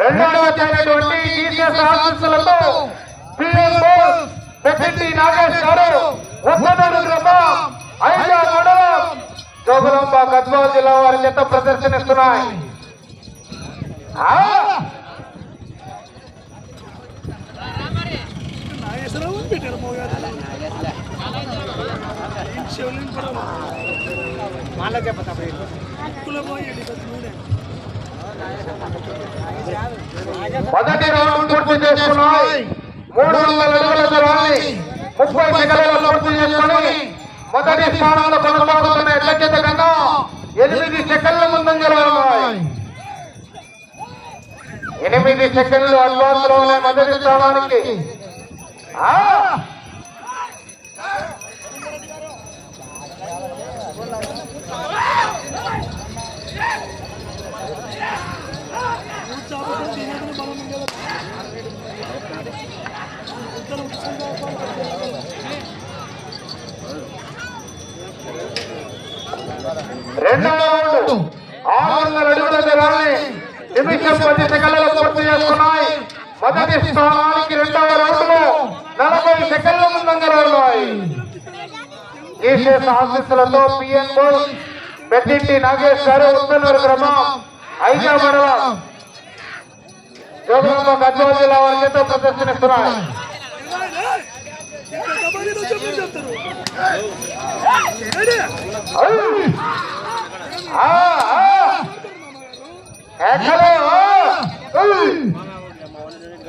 రెండవ తేదీ జీసీఎస్ ఆశీస్సులతో పిఎం బోస్ పెద్దంటి నాగేష్ గారు ఉత్తనూరు గ్రామం ఐదో మండలం జోగులంబ గద్వాల జిల్లా వారి చేత ప్రదర్శనిస్తున్నాయి. ఆ! నాగేశ్వరరావు పెట్టారు మొదటి రౌండ్ పూర్తి చేసుకున్నాయి. మూడు వందల అడుగుల దూరాన్ని ముప్పై సెకండ్లలో పూర్తి చేసుకుని మొదటి స్థానంలో కొనసాగుతున్న ఎడ్ల కన్నా ఎనిమిది సెకండ్ల ముందంజలో ఉన్నాయి. ఎనిమిది సెకండ్లు అడ్వాన్స్ ఉన్నాయి మొదటి స్థానానికి. ఆ! చాపతో తినేదని బలం ఉంది కదా ఇద్దరు ఉత్సంగా రెండవ రౌండ్ ఆరు వందల అడుగుల దూరాన్ని నిమిషం పది సెకండ్లలో పూర్తి చేసుకున్నాయి. మొదటి స్థానానికి రెండవ రౌండ్లో నలభై సెకండ్ల ముందంజలో ఉన్నాయి ఈసీఎస్ ఆశీస్సులతో పిఎన్ పెద్దింటి నాగేష్ గారు ఉత్తనూరు గ్రామం ఐదో మండలం జోగులాంబ గద్వాల జిల్లా వారి చేత ప్రదర్శనిస్తున్నాయి కబడ్డీలో చెప్పి చెప్తారు ఏడే? ఐ! ఆ, ఆ! ఎక్కడే, ఆ! ఐ!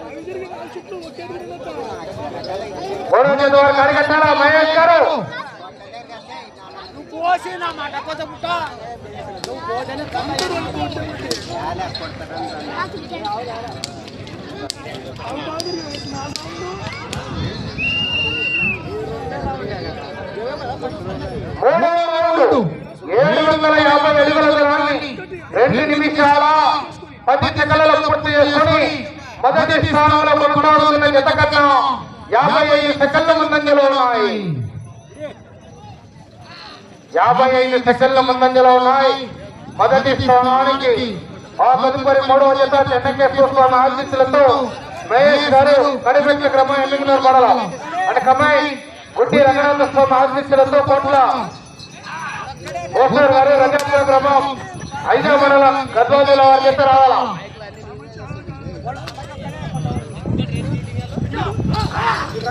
అవి తిరిగి నా చుట్టూ ఒకే తిరిగినట్టు. మూడో చేతి వారికి అడిగట్టారా మహేష్ గారు నువ్వు పోసి నా మాట కొత్త పుట్ట నువ్వు పోతేనే అందరూ అనుకుంటే అవి బాగా తిరిగి నా సౌండ్ మూడో రౌండ్ ఏడు వందల యాభై అడుగుల దూరాన్ని రెండు నిమిషాల పది సెకండ్ల పూర్తి చేసుకుని మొదటి స్థానంలో కొనసాగుతున్న జత కన్నా యాభై ఐదు సెకండ్ల ముందంజలో ఉన్నాయి. యాభై ఐదు సెకండ్ల ముందంజలో ఉన్నాయి. మొదటి స్థానానికి ఆ తదుపరి మూడవ జత చెన్నకే చూస్తున్న ఆశీస్సులతో మహేష్ గారు కడిపెట్ల క్రమం ఎన్నికలు పడాల అంటే కమ్మాయి గుడ్డి రంగనాథ స్వామి ఆశీస్సులతో పట్ల ఓసూరు గారు రజాపురం గ్రామం ఐదో మండలం గద్వాల జిల్లా వారి చేత రావాలా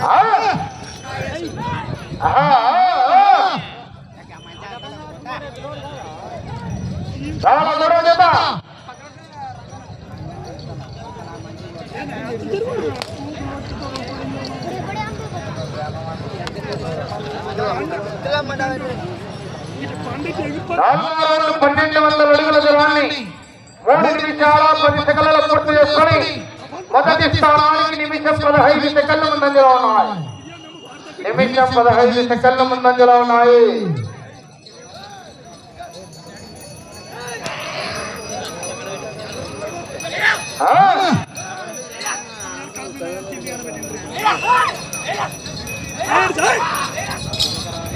ఆ! ఆహా, ఆ, ఆ. రావాలా మూడో జత ఇటు పండుగ ఎగిరిపో నాలుగో పన్నెండు వందల అడుగుల దూరాన్ని మూడు నిమిషాల పది సెకండ్లలో పూర్తి చేసుకొని మొదటి స్థానానికి నిమిషం పదహైదు సెకండ్ల ముందంజలో ఉన్నాయి. నిమిషం పదహైదు సెకండ్ల ముందంజలో ఉన్నాయి.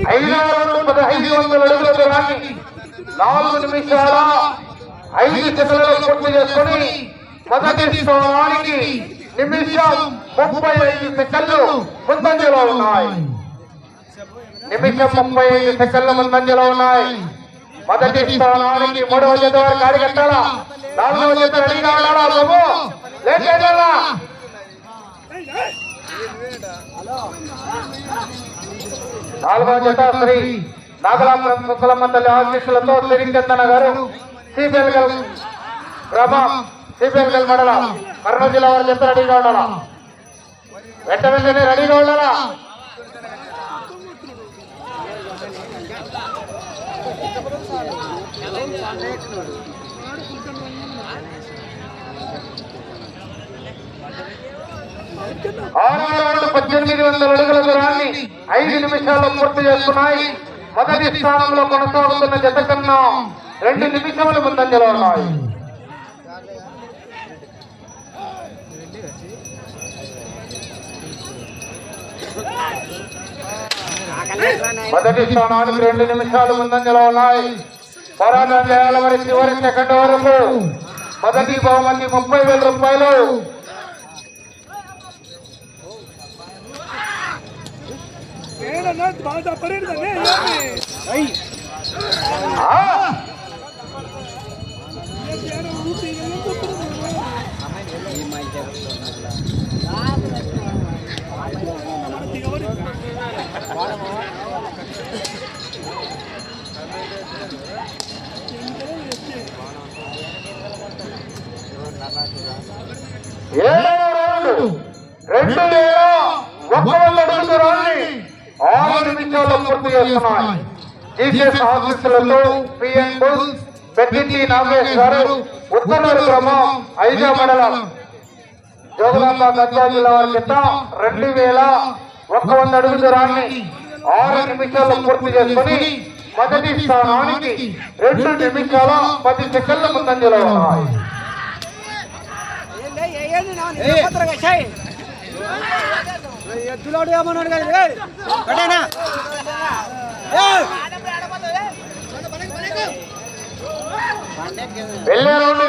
రౌండ్ పదహైదు వందల అడుగుల దూరాన్ని నాలుగు నిమిషాల ఐదు సెకండ్లలో పూర్తి చేసుకొని మొదటి స్థానానికి నిమిషం ముప్పై ఐదు సెకండ్లు ముందంజలో ఉన్నాయి నిమిషం ముప్పై ఐదు సెకండ్ల. ముందంజలో ఉన్నాయి మొదటి స్థానానికి మూడవ జత వారికి అడిగట్టాలా నాలుగవ జత రెడీగా బాబు? లేచేయాలా నాలుగవ జత శ్రీ నాగలాపురం సుక్కలమ్మ తల్లి ఆశీస్సులతో శ్రీచందన గారు సిపిఎల్గల్ గ్రామం సిపిఎల్గల్ మండల కర్నూలు జిల్లా వారి జత రెడీగా ఉండాలా? వెంట వెంటనే రెడీగా ఉండాలా? ఆరు వందల పద్దెనిమిది వందల అడుగుల దూరాన్ని ఐదు నిమిషాల్లో పూర్తి చేస్తున్నాయి. మొదటి స్థానంలో కొనసాగుతున్న జత కన్నా రెండు నిమిషములు ముందంజలో ఉన్నాయి. మొదటి స్థానానికి రెండు నిమిషాలు ముందంజలో ఉన్నాయి. పోరాటం చేయాలి మరి చివరి సెకండ్ వరకు మొదటి బహుమతి ముప్పై వేల రూపాయలు. ಏನನ್ನ ಬಾಧ ಪರಿಡ್ದಾನೆ ఆ! ಏನೋ చేస్తున్నాయి జీసీఎస్ ఆఫీసులతో పిఎన్ బుల్స్ పెద్దింటి నాగేష్ గారు ఉత్తనూరు గ్రామం ఐదో మండలం జోగులాంబ గద్వాల జిల్లా వారి కింద రెండు వేల ఒక్క వంద అడుగు దూరాన్ని ఆరు నిమిషాల్లో పూర్తి చేసుకుని మొదటి స్థానానికి రెండు నిమిషాల పది సెకండ్ల ముందంజలో ఉన్నాయి ఎద్దులాడు ఏమన్నాడు కదా కట్టేనా? వెళ్ళే రౌండ్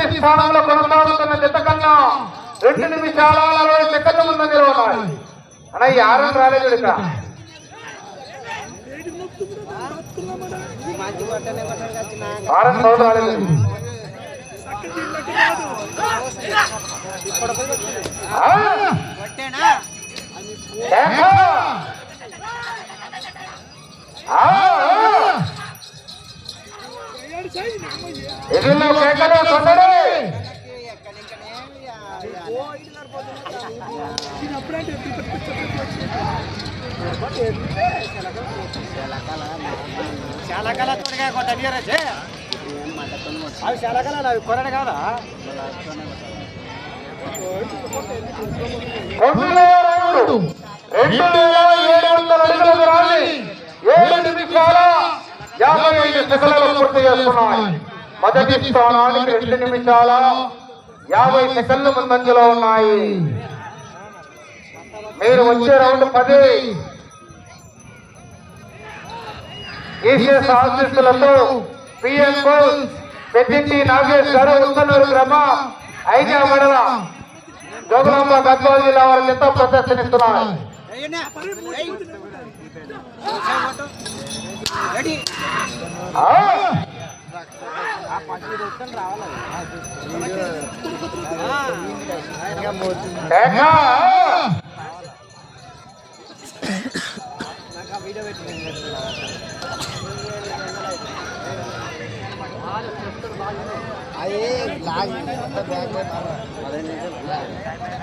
మొదటి స్థానంలో కొనసాగుతున్న జత కన్నా రెండు నిమిషాల నలభై సెకండ్ల ముందంజలో ఉన్నాయి. అన్న ఈ ఆరం రాలేదు ఇక ఏడు నొక్కు కూడా బతుకున్నామన్నా మంచి కొట్టనే కొట్టాడు వచ్చిన ఆరం సౌండ్ రాలేదు సక్క జిల్లకి రాదు ఆ? చాలా కళ తోడుగా అవి చాలా కళ అవి కొరడు కాదా? రౌండ్ వేల ఏడు వందల దూరాన్ని ఏడు నిమిషాల యాభై ఐదు సెకండ్లలో పూర్తి చేస్తున్నాయి మొదటి స్థానానికి రెండు నిమిషాల యాభై సెకండ్లు ముందంజలో ఉన్నాయి మీరు వచ్చే రౌండ్ పది ఈసీఎస్ ఆఫీసులతో పిఎంఓ పెద్దింటి నాగేష్ గారు ఉత్తనూరు గ్రామ ఐజా మండల జోగులాంబ గద్వాల జిల్లా వారి ఎంతో ప్రదర్శనిస్తున్నారు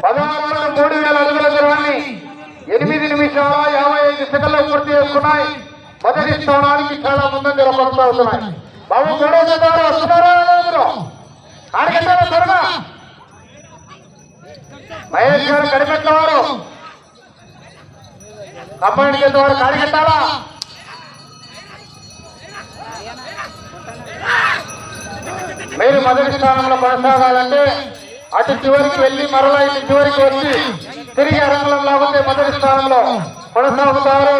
పదహారు మూడు వేల అడుగుల దూరాన్ని ఎనిమిది నిమిషాల యాభై ఐదు సెకండ్లు పూర్తి చేసుకున్నాయి. మొదటి స్థానానికి చాలా ముందంజలో కొనసాగుతున్నాయి బాబు మూడో జత వస్తున్నారా లేరు? త్వరగా మహేష్ గారు కడిపెట్ల కంపెనీ కంబైండ్ చేసే వారు కాడికెట్టాలా మీరు మొదటి స్థానంలో కొనసాగాలంటే అటు చివరికి వెళ్ళి మరలా ఇటు చివరికి వచ్చి తిరిగి అరంగంలో లాగితే మొదటి స్థానంలో కొనసాగుతారు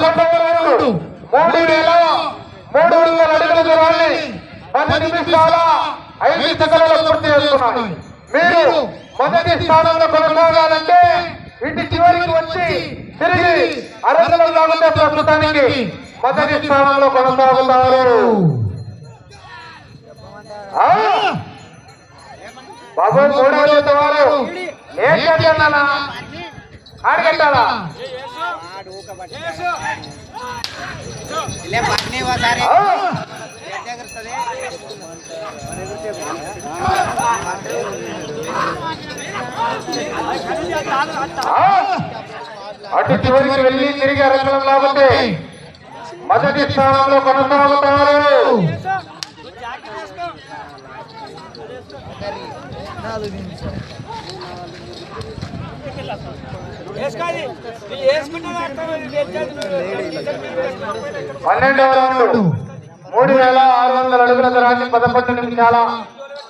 మూడు వేల మూడు వందల అడుగుల దూరాన్ని పది నిమిషాల ఐదు సెకండ్లలో పూర్తి చేస్తున్నాయి మీరు మొదటి స్థానంలో కొనసాగాలంటే ఇంటి చివరికి వచ్చి తిరిగి అరగలో లాగుంటే ప్రస్తుతానికి మొదటి స్థానంలో కొనసాగుతారు. బాబు మూడేళ్ళు వారు ఏం ఆడగట్టాలా? అటు చివరికి వెళ్ళి తిరిగి అరగడం లాగితే మొదటి స్థానంలో కొనసాగుతారు. నాలుగు నువ్వు పన్నెండవ రౌండ్. మూడు వేల ఆరు వందల అడుగుల దూరాన్ని పదకొండు నిమిషాల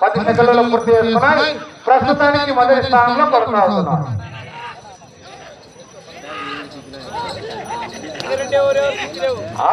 పది సెకండ్లలో పూర్తి చేసుకున్నాయి. ప్రస్తుతానికి మొదటి స్థానంలో కొనసాగుతున్నారు ఆ?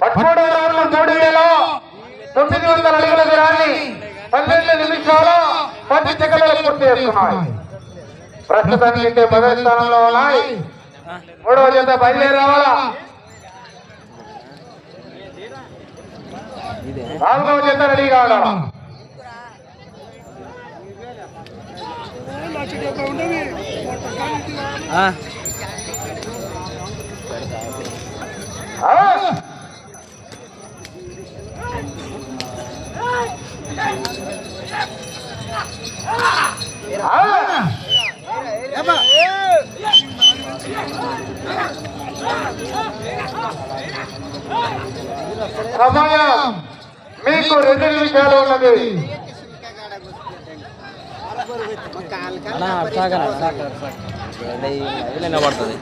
పదమూడవ రౌండ్ మూడు వేల తొమ్మిది వందల అడుగుల దూరాన్ని పన్నెండు నిమిషాలు పది సెకండ్లు పూర్తి చేసుకున్నాయి ప్రస్తుతానికి అయితే మొదటి స్థానంలో ఉన్నాయి. మూడవ జత బయలుదేరి రావాలా? నాలుగవ జత ఉండవి ఆ? ఆ? సమయం. మీకు రెండు నిమిషాలు ఉన్నది. నిలబడుతుంది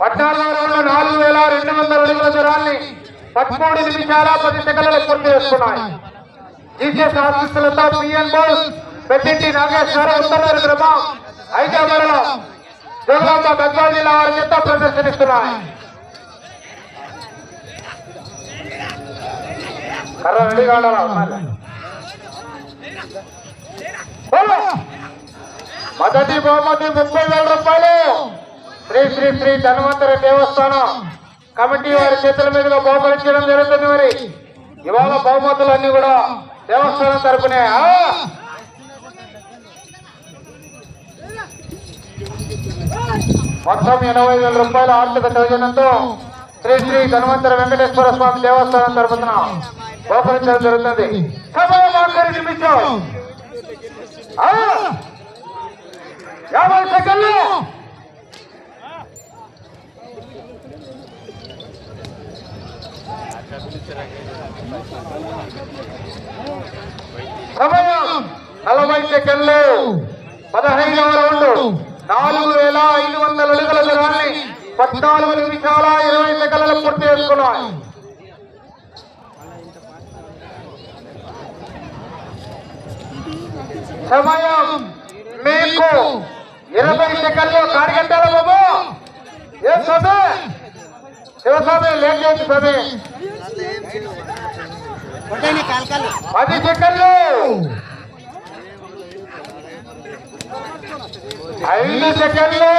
పద్నాలుగు రోజులు నాలుగు వేల రెండు వందల అడుగుల దూరాన్ని పదమూడు నిమిషాల పది సెకండ్లు పూర్తి చేస్తున్నాయి జీసీఎస్ ఆఫీసులతో పిఎన్ బోస్ పెద్దింటి నాగేశ్వర ఉత్తర గ్రామం హైదరాబాద్లో జగలాంబ గద్వాల జిల్లా వారి చేత ప్రదర్శనిస్తున్నాయి. కర్ర రెడీగా ఉండాలా మొదటి బహుమతి ముప్పై వేల రూపాయలు. శ్రీ శ్రీ శ్రీ ధన్వంతరి దేవస్థానం కమిటీ వారి చేతుల మీదుగా బహుకరించడం జరుగుతుంది మరి. ఇవాళ బహుమతులన్నీ కూడా దేవస్థానం తరపునే. మొత్తం ఎనభై వేల రూపాయల ఆర్థిక సౌజన్యంతో శ్రీ శ్రీ ధన్వంతర వెంకటేశ్వర స్వామి దేవస్థానం తరపున గోపరించడం జరుగుతుంది. సమయం ఆ! యాభై సెకండ్లు. సమయం నలభై సెకండ్లు. పదహైదవ రౌండ్. నాలుగు వేల ఐదు వందల అడుగుల దూరాన్ని పద్నాలుగు నిమిషాల ఇరవై సెకండ్లు పూర్తి చేసుకున్నాయి. సమయం మీకు ఇరవై సెకండ్లు కాడిగంటాల బాబు. ఏ స్వామి? శివస్వామి లేట్ కొట్టండి కాలకాలు పది సెకండ్లు. ఐదు సెకండ్లు.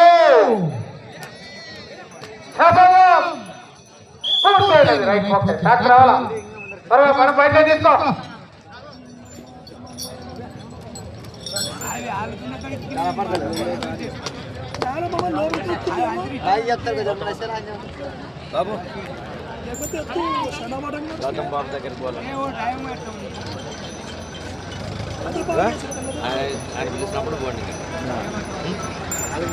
పూర్తయినది. Right okay. రావాలా? త్వరగా మన బయట తీసుకో. బాబు. దగ్గరికి పోవాలి ఆయన పిలిచినప్పుడు పోండి హలో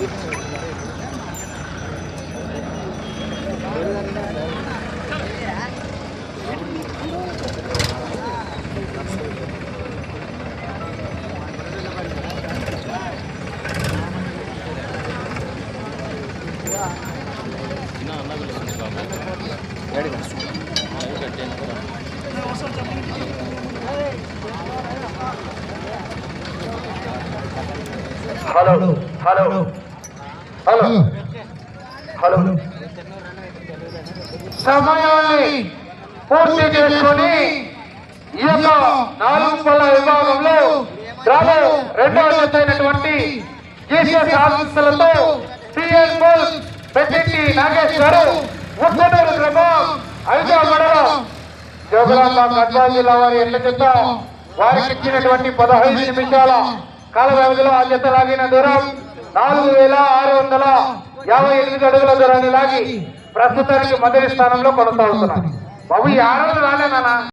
చేసుకొని ఈ యొక్క నాలుగు పళ్ళ విభాగంలో రాబో రెండవ జత అయినటువంటి జీసీఎస్ ఆఫీసులతో టిఎన్ బోల్ పెద్దింటి నాగేశ్వరు ఉత్తనూరు గ్రామం ఐదో మండలం జోగులాంబ గద్వాల జిల్లా వారి ఎట్ల చెత్త వారికి ఇచ్చినటువంటి పదహైదు నిమిషాల కాల వ్యవధిలో ఆ జత లాగిన దూరం నాలుగు వేల ఆరు వందల యాభై ఎనిమిది అడుగుల దూరాన్ని లాగి ప్రస్తుతానికి మొదటి స్థానంలో కొనసాగుతున్నాయి బాబు ఈ ఆరు రాలేనా